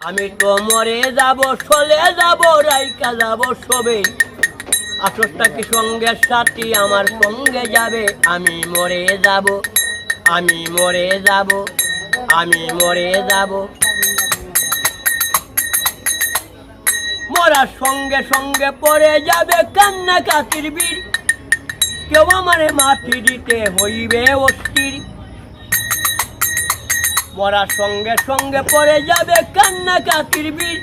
আমি তো মরে যাব চলে যাব রাইকা যাব সবে। আসরটা কি সঙ্গে সাথী? আমার সঙ্গে যাবে। আমি মরে যাব, আমি মরে যাব, আমি মরে যাব। মরার সঙ্গে সঙ্গে পড়ে যাবে কান্না কাতির বীর। কেউ আমারে মাটি দিতে হইবে অস্থির। মরার সঙ্গে সঙ্গে পড়ে যাবে কান্না কাতির বীর।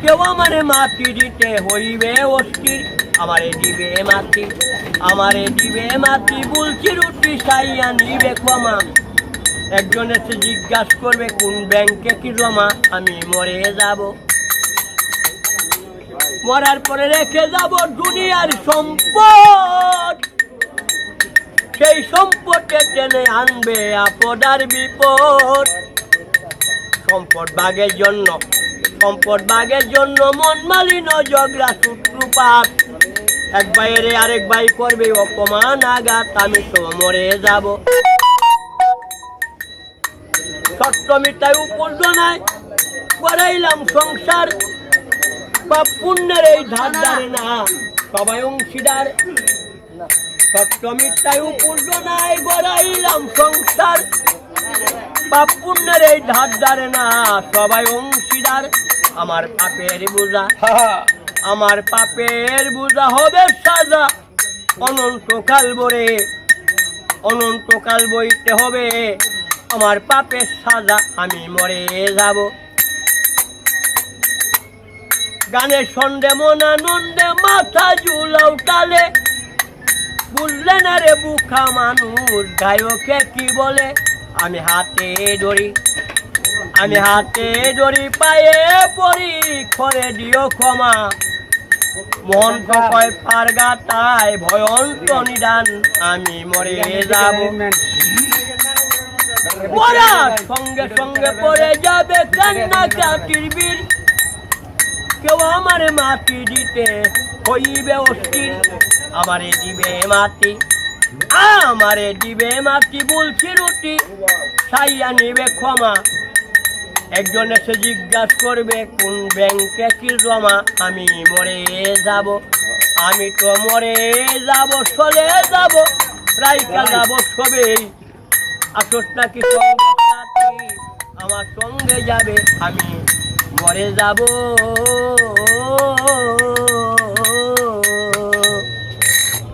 কেউ আমারে মাটি দিতে হইবে অস্থির। আমারে দিবে মাটি, আমারে দিবে মাটি। বলছি রুটি সাইয়া নিবে ক্ষমা। একজন এসে জিজ্ঞাসা করবে, কোন ব্যাংকে কি জমা? আমি মরে যাব। মরার পরে রেখে যাব দুনিয়ার সম্পদ। সেই সম্পদকে টেনে আনবে আপদার বিপদ। সম্পদ বাগের জন্য সম্পদ বাগের জন্য মন মালিন ঝগড়া সূত্রপাত। এক বাইরে আরেক ভাই করবে অপমান আঘাত আমি তো মরে যাব। সপ্তমীটাই উপর্জনায় করাইলাম সংসার। বা পুণ্যের এই ধারে না সবাই অংশীদার। সপ্তমীটাই উপর্জনায় গড়াইলাম সংসার। পাপ পুণ্যের এই ধার ধারে না সবাই অংশীদার। আমার পাপের বোঝা আমার পাপের বোঝা হবে সাজা। অনন্তকাল বরে অনন্তকাল বইতে হবে আমার পাপের সাজা আমি মরে যাব। গানের সন্দেহ মনানন্দে মাথা ঝুলাও টালে বুঝলে না রে বুখা মানুষ? গায়কে কি বলে? আমি হাতে ধরি আমি হাতে ধরি পায়ে পড়ি করে দিও ক্ষমা। মন কয় পারগা তাই ভয়ন্ত নিদান, আমি মরে যাব। মরার সঙ্গে সঙ্গে পড়ে যাবে কান্না কাটির বীর। কেউ আমারে মাটি দিতে হইবে অস্থির। আমারে দিবে মাটি আমারে দিবে মাটি বলছি রুটি সাইয়া নিবে ক্ষমা। একজন এসে জিজ্ঞাসা করবে কোন ব্যাংকে কি জমা? আমি মরে যাব আমি তো মরে যাব চলে যাব রাইকা যাব সবেই। আসরটা কি আমার সঙ্গে যাবে আমি মরে যাব।